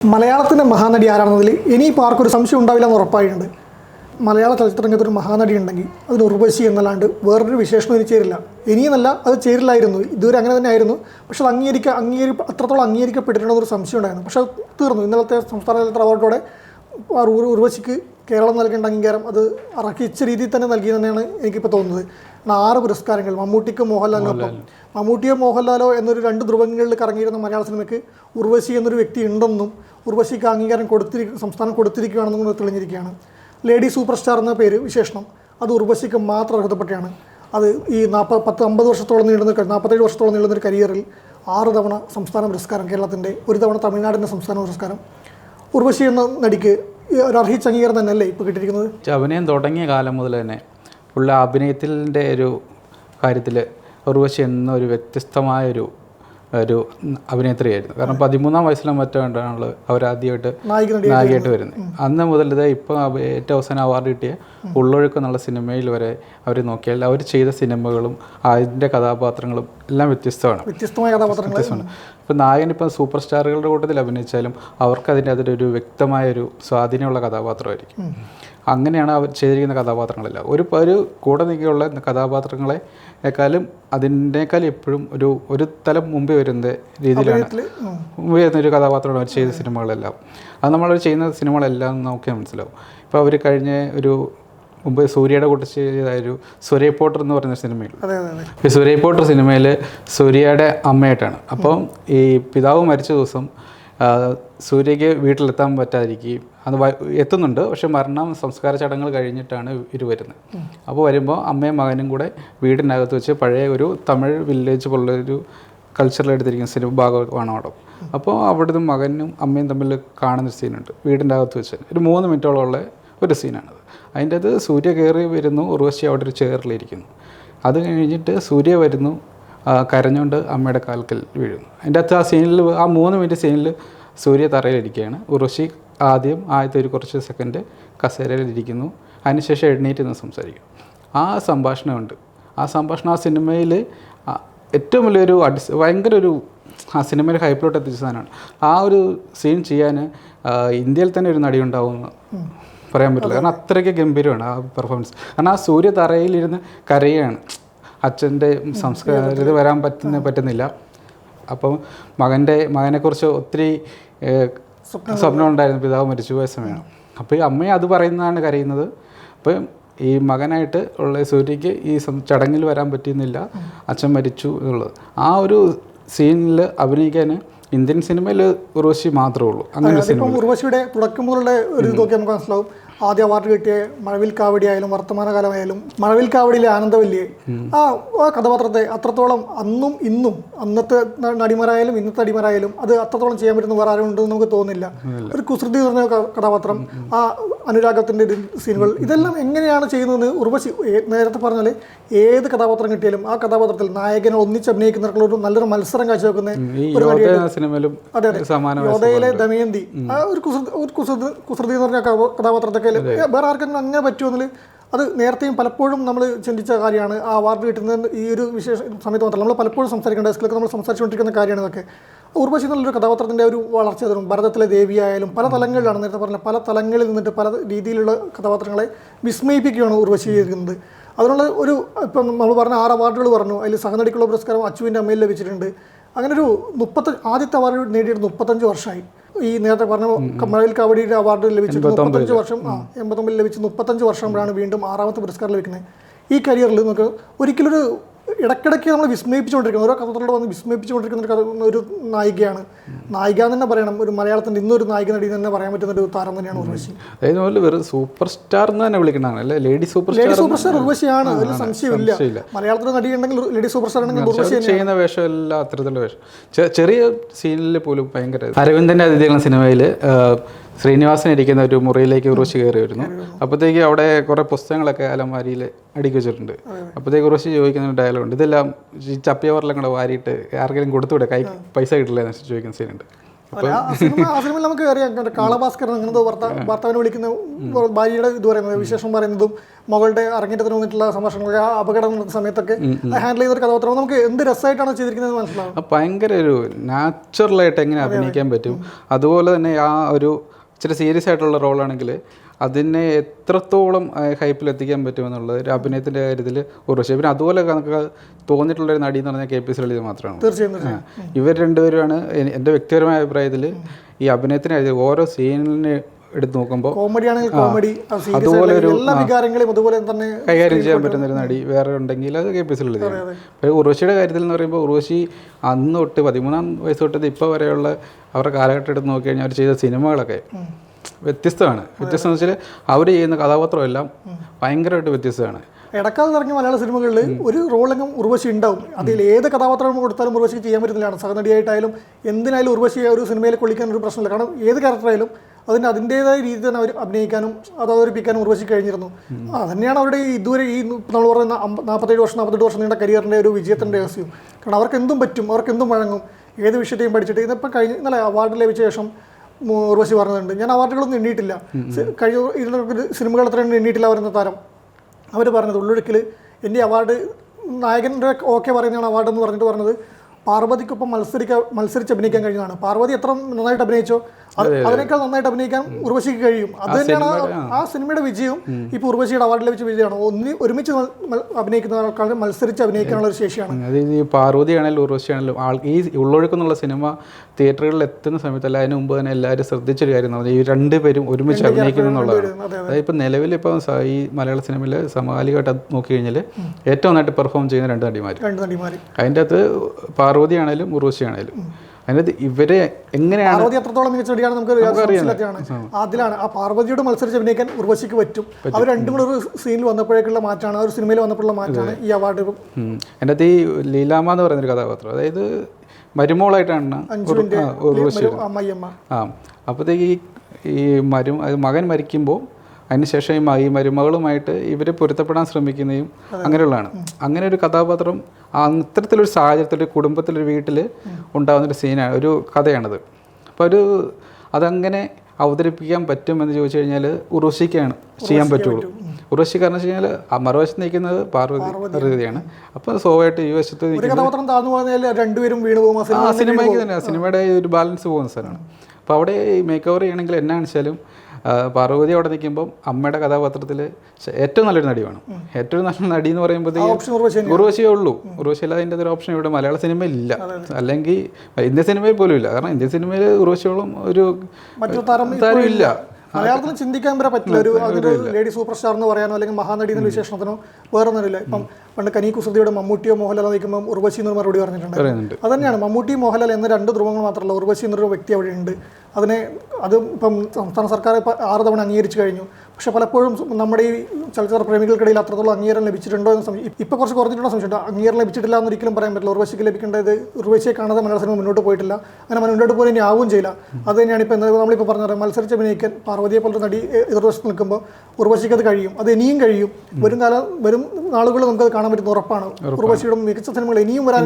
മലയാളത്തിന്റെ മഹാനടി ആരാണെന്നതിൽ ഇനിയിപ്പോൾ ആർക്കൊരു സംശയം ഉണ്ടാവില്ല എന്ന് ഉറപ്പായിട്ടുണ്ട്. മലയാള ചലച്ചിത്രരംഗത്ത് ഒരു മഹാനടി ഉണ്ടെങ്കിൽ അതിൽ ഉർവശി എന്നല്ലാണ്ട് വേറൊരു വിശേഷണം ഇനി ചേരില്ല. ഇനിയെന്നല്ല അത് ചേരില്ലായിരുന്നു. ഇതുവരെ അങ്ങനെ തന്നെ ആയിരുന്നു. പക്ഷെ അത് അംഗീകരിക്ക അംഗീകരി അത്രത്തോളം അംഗീകരിക്കപ്പെട്ടിട്ടുണ്ടെന്നൊരു സംശയം ഉണ്ടായിരുന്നു. പക്ഷെ അത് തീർന്നു. ഇന്നലത്തെ സംസ്ഥാന ചലച്ചിത്ര അവാർഡോടെ ഉർവശിക്ക് കേരളം നൽകേണ്ട അംഗീകാരം അത് അർഹിച്ച രീതിയിൽ തന്നെ നൽകി തന്നെയാണ് എനിക്കിപ്പോൾ തോന്നുന്നത്. കാരണം ആറ് പുരസ്കാരങ്ങൾ മമ്മൂട്ടിക്ക് മോഹൻലാലിനൊപ്പം. മമ്മൂട്ടിയോ മോഹൻലാലോ എന്നൊരു രണ്ട് ധ്രുവങ്ങളിൽ കറങ്ങിയിരുന്ന മലയാള സിനിമയ്ക്ക് ഉർവശി എന്നൊരു വ്യക്തി ഉണ്ടെന്നും ഉർവശിക്ക് അംഗീകാരം കൊടുത്തിരി സംസ്ഥാനം കൊടുത്തിരിക്കുകയാണെന്നും കൂടെ തെളിഞ്ഞിരിക്കുകയാണ്. ലേഡി സൂപ്പർ സ്റ്റാർ എന്ന പേര് വിശേഷണം. അത് ഉർവശിക്ക് മാത്രം അർഹതപ്പെട്ടാണ് അത് ഈ നാൽപ്പത് പത്ത് അമ്പത് വർഷത്തോളം നീളുന്ന നാൽപ്പത്തേഴ് വർഷത്തോളം നീളുന്ന ഒരു കരിയറിൽ ആറ് തവണ സംസ്ഥാന പുരസ്കാരം കേരളത്തിന്റെ ഒരു തവണ തമിഴ്നാടിന്റെ സംസ്ഥാന പുരസ്കാരം. ഉർവശി എന്ന നടിക്ക് ഒരു അർഹിച്ച അംഗീകാരം തന്നെയല്ലേ ഇപ്പോൾ കിട്ടിയിരിക്കുന്നത്? അഭിനയം തുടങ്ങിയ കാലം മുതൽ തന്നെ പുള്ളി അഭിനയത്തിന്റെ ഒരു കാര്യത്തിൽ ഉർവശി എന്നൊരു വ്യത്യസ്തമായൊരു ഒരു അഭിനേത്രിയായിരുന്നു. കാരണം പതിമൂന്നാം വയസ്സിലും മറ്റാണ്ടാണ് അവർ ആദ്യമായിട്ട് നായികയായിട്ട് വരുന്നത്. അന്ന് മുതൽ ഇത് ഇപ്പോൾ ഏറ്റവും അവസാനം അവാർഡ് കിട്ടിയ ഉള്ളൊഴുക്ക് എന്നുള്ള സിനിമയിൽ വരെ അവർ നോക്കിയാൽ അവർ ചെയ്ത സിനിമകളും അതിന്റെ കഥാപാത്രങ്ങളും എല്ലാം വ്യത്യസ്തമാണ്. വ്യത്യസ്തമായ കഥാപാത്രങ്ങൾ ഇപ്പം നായകൻ ഇപ്പം സൂപ്പർ സ്റ്റാറുകളുടെ കൂട്ടത്തിൽ അഭിനയിച്ചാലും അവർക്ക് അതിന്റെ അതിലൊരു വ്യക്തമായൊരു സ്വാധീനമുള്ള കഥാപാത്രമായിരിക്കും. അങ്ങനെയാണ് അവർ ചെയ്തിരിക്കുന്ന കഥാപാത്രങ്ങളല്ല. ഒരു ഒരു കൂടെ നിൽക്കിയുള്ള കഥാപാത്രങ്ങളെക്കാളും അതിനേക്കാൾ എപ്പോഴും ഒരു ഒരു തലം മുമ്പേ വരുന്ന രീതിയിലാണ്. മുമ്പേ വരുന്ന ഒരു കഥാപാത്രമാണ് അവർ ചെയ്ത സിനിമകളെല്ലാം. അത് നമ്മൾ ചെയ്യുന്ന സിനിമകളെല്ലാം നോക്കിയാൽ മനസ്സിലാവും. ഇപ്പോൾ അവർ കഴിഞ്ഞ ഒരു മുമ്പ് സൂര്യയുടെ കൂട്ടി ചെയ്തായൊരു സൂര്യ പോട്ടർ എന്ന് പറയുന്ന സിനിമയിൽ. സൂര്യ പോട്ടർ സിനിമയിൽ സൂര്യയുടെ അമ്മയായിട്ടാണ്. അപ്പം ഈ പിതാവ് മരിച്ച ദിവസം സൂര്യയ്ക്ക് വീട്ടിലെത്താൻ പറ്റാതിരിക്കുകയും അത് എത്തുന്നുണ്ട്. പക്ഷെ മരണം സംസ്കാര ചടങ്ങുകൾ കഴിഞ്ഞിട്ടാണ് ഇവർ വരുന്നത്. അപ്പോൾ വരുമ്പോൾ അമ്മയും മകനും കൂടെ വീടിനകത്ത് വെച്ച് പഴയ ഒരു തമിഴ് വില്ലേജ് പോലുള്ളൊരു കൾച്ചറിൽ എടുത്തിരിക്കുന്ന സിനിമ ഭാഗമാണ് അവിടെ. അപ്പോൾ അവിടുന്ന് മകനും അമ്മയും തമ്മിൽ കാണുന്ന സീനുണ്ട് വീടിന്റെ അകത്ത് വെച്ച്. ഒരു മൂന്ന് മിനിറ്റോളമുള്ള ഒരു സീനാണത്. അതിന്റെ അത് സൂര്യ കയറി വരുന്നു ഉർവശി അവിടെ ഒരു ചെയറിലിരിക്കുന്നു. അത് കഴിഞ്ഞിട്ട് സൂര്യ വരുന്നു കരഞ്ഞുകൊണ്ട് അമ്മയുടെ കാൽക്കൽ വീഴുന്നു. അതിന്റെ അകത്ത് ആ സീനിൽ ആ മൂന്ന് മിനിറ്റ് സീനിൽ സൂര്യ തറയിലിരിക്കുകയാണ്. ഉർവശി ആദ്യം ആദ്യത്തെ ഒരു കുറച്ച് സെക്കൻഡ് കസേരയിലിരിക്കുന്നു. അതിനുശേഷം എഴുന്നേറ്റ് നിന്ന് സംസാരിക്കും. ആ സംഭാഷണമുണ്ട്. ആ സംഭാഷണം ആ സിനിമയിൽ ഏറ്റവും വലിയൊരു അടിസ് ഭയങ്കര ഒരു ആ സിനിമയിൽ ഹൈപ്പിലോട്ട് എത്തിച്ച സാധനമാണ്. ആ ഒരു സീൻ ചെയ്യാൻ ഇന്ത്യയിൽ തന്നെ ഒരു നടി ഉണ്ടാവുമെന്ന് പറയാൻ പറ്റില്ല. കാരണം അത്രയ്ക്ക് ഗംഭീരമാണ് ആ പെർഫോമൻസ് കാരണം ആ സൂര്യ തറയിലിരുന്ന് കരയാണ്. അച്ഛന്റെ സംസ്കാരത്തിൽ വരാൻ പറ്റുന്ന പറ്റുന്നില്ല. അപ്പം മകന്റെ മകനെക്കുറിച്ച് ഒത്തിരി സ്വപ്നം ഉണ്ടായിരുന്നു പിതാവ് മരിച്ചു പോയ സമയമാണ് അപ്പോൾ ഈ അമ്മയെ അത് പറയുന്നതാണ് കരയുന്നത്. അപ്പം ഈ മകനായിട്ട് ഉള്ള സൂര്യക്ക് ഈ ചടങ്ങിൽ വരാൻ പറ്റുന്നില്ല അച്ഛൻ മരിച്ചു എന്നുള്ളത്. ആ ഒരു സീനിൽ അഭിനയിക്കാൻ ഇന്ത്യൻ സിനിമയിൽ ഉർവശി മാത്രമേ ഉള്ളൂ. അങ്ങനെ സിനിമ. ഉർവശിയുടെ തുടക്കം മുതലുള്ള ഒരു ഇതൊക്കെ നമുക്ക് മനസ്സിലാവും. ആദ്യ അവാർഡ് കിട്ടിയ മഴവിൽ കാവടി ആയാലും വർത്തമാനകാലമായാലും മഴവിൽ കാവടിയിലെ ആനന്ദവല്ലിയെ ആ ആ കഥാപാത്രത്തെ അത്രത്തോളം അന്നും ഇന്നും അന്നത്തെ നടിമാരായാലും ഇന്നത്തെ നടിമാരായാലും അത് അത്രത്തോളം ചെയ്യാൻ പറ്റുന്ന വേറെ ആരും ഉണ്ടെന്ന് നമുക്ക് തോന്നുന്നില്ല. ഒരു കുസൃതി നിറഞ്ഞ ക- കഥാപാത്രം. ആ അനുരാഗത്തിന്റെ സീനുകൾ. ഇതെല്ലാം എങ്ങനെയാണ് ചെയ്യുന്നതെന്ന് ഉർവശി നേരത്തെ പറഞ്ഞാൽ ഏത് കഥാപാത്രം കിട്ടിയാലും ആ കഥാപാത്രത്തിൽ നായകനെ ഒന്നിച്ച് അഭിനയിക്കുന്നവർക്കുള്ള ഒരു നല്ലൊരു മത്സരം കാഴ്ചവെക്കുന്ന അതെ അതെ. യോധയിലെ ദമയന്തി. ആ ഒരു കുസൃതി ഒരു കുസൃതി കുസൃതി എന്ന് പറഞ്ഞ കഥാപാത്രത്തൊക്കെ വേറെ ആർക്കെങ്കിലും അങ്ങനെ പറ്റുമെന്ന് അത് നേരത്തെയും പലപ്പോഴും നമ്മൾ ചിന്തിച്ച കാര്യമാണ്. ആ അവാർഡ് കിട്ടുന്ന ഈ ഒരു വിശേഷ സമയത്ത് മാത്രമല്ല നമ്മൾ പലപ്പോഴും സംസാരിക്കേണ്ട ഡെസ്കിലൊക്കെ നമ്മൾ സംസാരിച്ചുകൊണ്ടിരിക്കുന്ന കാര്യമാണ് ഇതൊക്കെ. ഉർവശി എന്നുള്ളൊരു കഥാപാത്രത്തിന്റെ ഒരു വളർച്ച തരും ഭരതത്തിലെ ദേവിയായാലും പല തലങ്ങളിലാണ് നേരത്തെ പറഞ്ഞ പല തലങ്ങളിൽ നിന്നിട്ട് പല രീതിയിലുള്ള കഥാപാത്രങ്ങളെ വിസ്മയിപ്പിക്കുകയാണ് ഉർവശി ചെയ്തിരിക്കുന്നത്. അതിനുള്ള ഒരു ഇപ്പം നമ്മൾ പറഞ്ഞ ആറ് അവാർഡുകൾ പറഞ്ഞു. അതിൽ സഹനടിക്കുള്ള പുരസ്കാരം അച്ചുവിന്റെ അമ്മയിൽ ലഭിച്ചിട്ടുണ്ട്. അങ്ങനെ ഒരു മുപ്പത്തഞ്ച് ആദ്യത്തെ അവാർഡ് നേടിയിട്ട് മുപ്പത്തഞ്ച് വർഷമായി. ഈ നേരത്തെ പറഞ്ഞ മഴവിൽ കബഡിയുടെ അവാർഡ് ലഭിച്ചിട്ട് മുപ്പത്തഞ്ച് വർഷം ആ എൺപത്തൊമ്പതിൽ ലഭിച്ച് മുപ്പത്തഞ്ച് വർഷം വീണ്ടും ആറാമത്തെ പുരസ്കാരം ലഭിക്കുന്നത്. ഈ കരിയറിൽ നമുക്ക് ഒരിക്കലൊരു ഇടയ്ക്കിടയ്ക്ക് നമ്മൾ വിസ്മയിപ്പിച്ചുകൊണ്ടിരിക്കുന്ന. ഓരോ കഥകളോട് വന്ന് വിസ്മയിപ്പിച്ചുകൊണ്ടിരിക്കുന്ന ഒരു കഥ ഒരു നായികയാണ്. നായിക എന്ന് തന്നെ പറയണം. ഒരു മലയാളത്തിന്റെ ഇന്നൊരു നായിക നടി എന്ന് തന്നെ പറയാൻ പറ്റുന്ന ഒരു താരം തന്നെയാണ് ഉർവശി. അതായത് വെറും സൂപ്പർ സ്റ്റാർ എന്ന് തന്നെ വിളിക്കണതാണ് അല്ലേ? Lady super lady star super star ഉർവശിയാണ്. അതിൽ സംശയമില്ല. മലയാളത്തിൽ നടി ഉണ്ടെങ്കിൽ ലേഡി സൂപ്പർ സ്റ്റാർ ആണെങ്കിൽ ഉർവശി ചെയ്യുന്ന വേഷം എല്ലാം അത്തരത്തിലുള്ള വേഷം. ചെറിയ സീനിൽ പോലും ഭയങ്കര അരവിന്ദന്റെ അതിഥികളുടെ സിനിമയിൽ ശ്രീനിവാസൻ ഇരിക്കുന്ന ഒരു മുറിയിലേക്ക് ഉറവശി കയറി വരുന്നു അപ്പോഴത്തേക്ക് അവിടെ കുറേ പുസ്തകങ്ങളൊക്കെ അലമാരിയിൽ അടുക്കി വെച്ചിട്ടുണ്ട്. അപ്പോഴത്തേക്ക് ഉറവശി ചോദിക്കുന്ന ഒരു ഡയലോഗ് ഉണ്ട്. ഇതെല്ലാം ഈ ചപ്പിയവരെല്ലാം കൂടെ വാരിയിട്ട് ആർക്കെങ്കിലും കൊടുത്തുവിടെ? കൈ പൈസ കിട്ടില്ല എന്ന് ചോദിക്കുന്ന സീനുണ്ട് ആ സിനിമ നമുക്ക് അറിയാം. കാളഭാസ്കർ അങ്ങനത്തെ ഭർത്ത ഭർത്താവിനെ വിളിക്കുന്ന ഭാര്യയുടെ ഇത് പറയുന്നത് വിശേഷം പറയുന്നതും മകളുടെ അരങ്ങേറ്റത്തിന് വന്നിട്ടുള്ള സംഭാഷണങ്ങൾ ആ അപകടം നടന്ന സമയത്തൊക്കെ ഹാൻഡിൽ ചെയ്ത ഒരു കഥാപാത്രം. നമുക്ക് എന്ത് രസമായിട്ടാണ് ചെയ്തിരിക്കുന്നത് മനസ്സിലാവും ഭയങ്കര ഒരു നാച്ചുറലായിട്ട് എങ്ങനെ അഭിനയിക്കാൻ പറ്റും. അതുപോലെ തന്നെ ആ ഒരു ഇച്ചിരി സീരിയസ് ആയിട്ടുള്ള റോളാണെങ്കിൽ അതിനെ എത്രത്തോളം ഹൈപ്പിൽ എത്തിക്കാൻ പറ്റുമെന്നുള്ളത് ഒരു അഭിനയത്തിന്റെ കാര്യത്തിൽ ഉറച്ചു പിന്നെ അതുപോലെ നമുക്ക് തോന്നിയിട്ടുള്ള ഒരു നടി എന്ന് പറഞ്ഞാൽ കെ പി സുരളിത് ലളിത മാത്രമാണ് തീർച്ചയായും തീർച്ചയായും. ഇവർ രണ്ടുപേരുമാണ് എന്റെ വ്യക്തിപരമായ അഭിപ്രായത്തിൽ ഈ അഭിനയത്തിന് ഓരോ സീനിനെ എടുത്ത് നോക്കുമ്പോൾ കോമഡി ആണെങ്കിൽ കോമഡി അതുപോലെ ഒരു എല്ലാ അതുപോലെ തന്നെ കൈകാര്യം ചെയ്യാൻ പറ്റുന്ന ഒരു നടി വേറെ ഉണ്ടെങ്കിൽ അത് കെ പി പക്ഷേ ഉർവശിയുടെ കാര്യത്തിൽ എന്ന് പറയുമ്പോൾ ഉർവശി അന്ന് തൊട്ട് പതിമൂന്നാം വയസ്സ് തൊട്ട് ഇപ്പോൾ വരെയുള്ള അവരുടെ കാലഘട്ടം എടുത്ത് നോക്കി കഴിഞ്ഞാൽ അവർ ചെയ്ത സിനിമകളൊക്കെ വ്യത്യസ്തമാണ്. വ്യത്യസ്തം എന്ന് വെച്ചാൽ അവർ ചെയ്യുന്ന കഥാപാത്രമെല്ലാം ഭയങ്കരമായിട്ട് വ്യത്യസ്തമാണ്. ഇടക്കാലത്ത് ഇറങ്ങിയ മലയാള സിനിമകളിൽ ഒരു റോളെങ്കിലും ഉർവശി ഉണ്ടാവും. അതിൽ ഏത് കഥാപാത്രം കൊടുത്താലും ഉർവശിക്ക് ചെയ്യാൻ പറ്റുന്നതാണ്. സഹനടിയായിട്ടായാലും എന്തിനായാലും ഉർവശി ഒരു സിനിമയിൽ കൊള്ളിക്കാൻ ഒരു പ്രശ്നമില്ല. കാരണം ഏത് ക്യാരക്ടറായാലും അതിന് അതിന്റെതായ രീതി തന്നെ അവർ അഭിനയിക്കാനും അത് അവതരിപ്പിക്കാനും ഉർവശി കഴിഞ്ഞിരുന്നു. തന്നെയാണ് അവരുടെ ഇതുവരെ ഈ നമ്മൾ പറയുന്ന നാൽപ്പത്തേഴ് വർഷം നാൽപ്പത്തെട്ട് വർഷം നീണ്ട കരിയറിന്റെ ഒരു വിജയത്തിന്റെ രഹസ്യം. കാരണം അവർക്ക് എന്തും പറ്റും അവർക്ക് എന്തും വഴങ്ങും ഏത് വിഷയത്തെയും പഠിച്ചിട്ട്. ഇതിപ്പോൾ കഴിഞ്ഞ ഇന്നലെ അവാർഡ് ലഭിച്ച ശേഷം ഉറവശി ഉർവശി പറഞ്ഞിട്ടുണ്ട് ഞാൻ അവാർഡുകളൊന്നും എണ്ണിയിട്ടില്ല. കഴിഞ്ഞ ഇരുന്ന സിനിമകൾ അത്രയും എണ്ണിയിട്ടില്ല വരുന്ന താരം. അവർ പറഞ്ഞത് ഉള്ളൊഴുക്കിൽ എന്റെ അവാർഡ് നായകന്റെ ഓക്കെ പറയുന്നതാണ് അവാർഡ് എന്ന് പറഞ്ഞിട്ട് പറഞ്ഞത് പാർവതിക്കൊപ്പം മത്സരിക്കാൻ മത്സരിച്ച് അഭിനയിക്കാൻ കഴിഞ്ഞതാണ്. പാർവതി എത്ര നന്നായിട്ട് അഭിനയിച്ചോ അതിനേക്കാൾ നന്നായിട്ട് അഭിനയിക്കാൻ ഉർവശിക്ക് കഴിയും. അത് തന്നെയാണ് ആ- സിനിമയുടെ വിജയവും. ഇപ്പോൾ ഉർവശിയുടെ അവാർഡ് ലഭിച്ച വിജയമാണ്. ഒന്നി ഒരുമിച്ച് അഭിനയിക്കുന്ന ആൾക്കാർ മത്സരിച്ച് അഭിനയിക്കാനുള്ള ഒരു ശേഷിയാണ്. അത് ഈ പാർവതി ആണെങ്കിലും ഉർവശി ആണെങ്കിലും ആൾ ഈ ഉള്ളൊഴുക്കെന്നുള്ള സിനിമ തിയേറ്ററുകളിൽ എത്തുന്ന സമയത്തല്ല അതിന് മുമ്പ് തന്നെ എല്ലാവരും ശ്രദ്ധിച്ചൊരു കാര്യം എന്ന് പറഞ്ഞാൽ ഈ രണ്ടുപേരും ഒരുമിച്ച് അഭിനയിക്കുന്നു എന്നുള്ളതാണ്. അതെ, അതായത് ഇപ്പം നിലവിൽ ഇപ്പം ഈ മലയാള സിനിമയിൽ സമകാലികമായിട്ട് നോക്കി കഴിഞ്ഞാൽ ഏറ്റവും നന്നായിട്ട് പെർഫോം ചെയ്യുന്ന രണ്ട് നടിമാർ അതിന്റെ അകത്ത് പാർവതി ആണെങ്കിലും ഉർവശി ആണെങ്കിലും അതിന്റെ അകത്ത് ഇവരെ എങ്ങനെയാണ് പാർവതി എത്രത്തോളം മികച്ച നടിയാണ് നമുക്ക് അതിലാണ്. ആ പാർവതിയോട് മത്സരിച്ച് അഭിനയിക്കാൻ ഉർവശിക്ക് പറ്റും. അവർ രണ്ടും കൂടെ ഒരു സീനിൽ വന്നപ്പോഴേക്കുള്ള മാറ്റാണ്. ആ ഒരു സിനിമയിൽ വന്നപ്പോഴുള്ള മാറ്റാണ് ഈ അവാർഡ്. എന്റെ അകത്ത് ഈ ലീലാമ്മ എന്ന് പറയുന്നൊരു കഥാപാത്രം അതായത് മരുമോളായിട്ടാണ് ഉർവശി ആ അപ്പോഴത്തേക്ക് ഈ ഈ മരു അത് മകൻ മരിക്കുമ്പോൾ അതിനുശേഷം ഈ ഈ മരുമകളുമായിട്ട് ഇവർ പൊരുത്തപ്പെടാൻ ശ്രമിക്കുന്നതും അങ്ങനെയുള്ളതാണ്. അങ്ങനെ ഒരു കഥാപാത്രം അത്തരത്തിലൊരു സാഹചര്യത്തിൽ കുടുംബത്തിലൊരു വീട്ടിൽ ഉണ്ടാകുന്നൊരു സീനാണ് ഒരു കഥയാണത്. അപ്പോൾ ഒരു അതങ്ങനെ അവതരിപ്പിക്കാൻ പറ്റുമെന്ന് ചോദിച്ചു കഴിഞ്ഞാൽ ഉറുശിക്കാണ് ചെയ്യാൻ പറ്റുള്ളൂ. ഉറുശി കാരണം വെച്ച് കഴിഞ്ഞാൽ ആ മറുവശത്ത് നിൽക്കുന്നത് പാർവതി പാർവതിയാണ്. അപ്പോൾ സ്വാഭാവികമായിട്ട് ഈ വശത്ത് രണ്ടുപേരും ആ സിനിമയ്ക്ക് തന്നെ സിനിമയുടെ ഒരു ബാലൻസ് പോകുന്ന സ്ഥലമാണ്. അപ്പോൾ അവിടെ ഈ മേക്ക് ഓവർ ചെയ്യണമെങ്കിൽ എന്നാ വെച്ചാലും പാർവതി അവിടെ നിൽക്കുമ്പോൾ അമ്മയുടെ കഥാപാത്രത്തിൽ ഏറ്റവും നല്ലൊരു നടി വേണം. ഏറ്റവും നല്ല നടി എന്ന് പറയുമ്പോഴത്തേക്കും ഉറവശിയേ ഉർവശിയേ ഉള്ളൂ. ഉർവശി അല്ലാതെ അതിന്റെ ഒരു ഓപ്ഷൻ ഇവിടെ മലയാള സിനിമയിൽ ഇല്ല. അല്ലെങ്കിൽ ഇന്ത്യൻ സിനിമയിൽ പോലും ഇല്ല. കാരണം ഇന്ത്യൻ സിനിമയിൽ ഉർവശിയോളം ഒരു മറ്റൊരു താരം താരം ഇല്ല. മലയാളത്തിൽ ചിന്തിക്കാൻ വരെ പറ്റില്ല. ഒരു അതൊരു ലേഡി സൂപ്പർ സ്റ്റാർ എന്ന് പറയാനോ അല്ലെങ്കിൽ മഹാനടി എന്ന വിശേഷണത്തിനോ വേറെ ഒന്നുമില്ല ഇപ്പം പണ്ട് കനി കുസൃതിയുടെ മമ്മൂട്ടിയോ മോഹൻലാൽ നിൽക്കുമ്പോൾ ഉർവശി എന്നൊരു മറുപടി പറഞ്ഞിട്ടുണ്ട്. അത് തന്നെയാണ്. മമ്മൂട്ടി മോഹൻലാൽ എന്ന രണ്ട് ധ്രുവങ്ങൾ മാത്രമല്ല. ഉർവശി എന്നൊരു വ്യക്തി അവിടെ ഉണ്ട്. അതിനെ അത് ഇപ്പം സംസ്ഥാന സർക്കാർ ആറ് തവണ അംഗീകരിച്ചു കഴിഞ്ഞു. പക്ഷെ പലപ്പോഴും നമ്മുടെ ഈ ചലച്ചിത്ര പ്രേമികൾക്കിടയിൽ അത്രത്തോളം അംഗീകാരം ലഭിച്ചിട്ടുണ്ടോ എന്ന് സംശയം ഇപ്പോൾ കുറച്ച് കുറഞ്ഞിട്ടുള്ള സംശയമുണ്ട്. അംഗീകാരം ലഭിച്ചിട്ടില്ല എന്ന് ഒരിക്കലും പറയാൻ പറ്റില്ല. ഉർവശിക്ക് ലഭിക്കേണ്ടത് ഉർവശിയെ കാണാതെ മലയാള സിനിമ മുന്നോട്ട് പോയിട്ടില്ല. അങ്ങനെ മുന്നോട്ട് പോയി ഇനി ആവുകയും ചെയ്യില്ല. അത് തന്നെയാണ് ഇപ്പോൾ എന്താ നമ്മളിപ്പോൾ പറഞ്ഞത് മത്സരിച്ച് അഭിനയിക്കാൻ പാർവതിയെ പോലത്തെ നടി എതിർവശത്ത് നിൽക്കുമ്പോൾ ഉർവശിക്ക് അത് കഴിയും. അത് ഇനിയും കഴിയും. വരും കാല വരും നാളുകളിൽ നമുക്കത് കാണാൻ പറ്റുന്ന ഉറപ്പാണ്. ഉർവശിയുടെ മികച്ച സിനിമകൾ ഇനിയും വരാൻ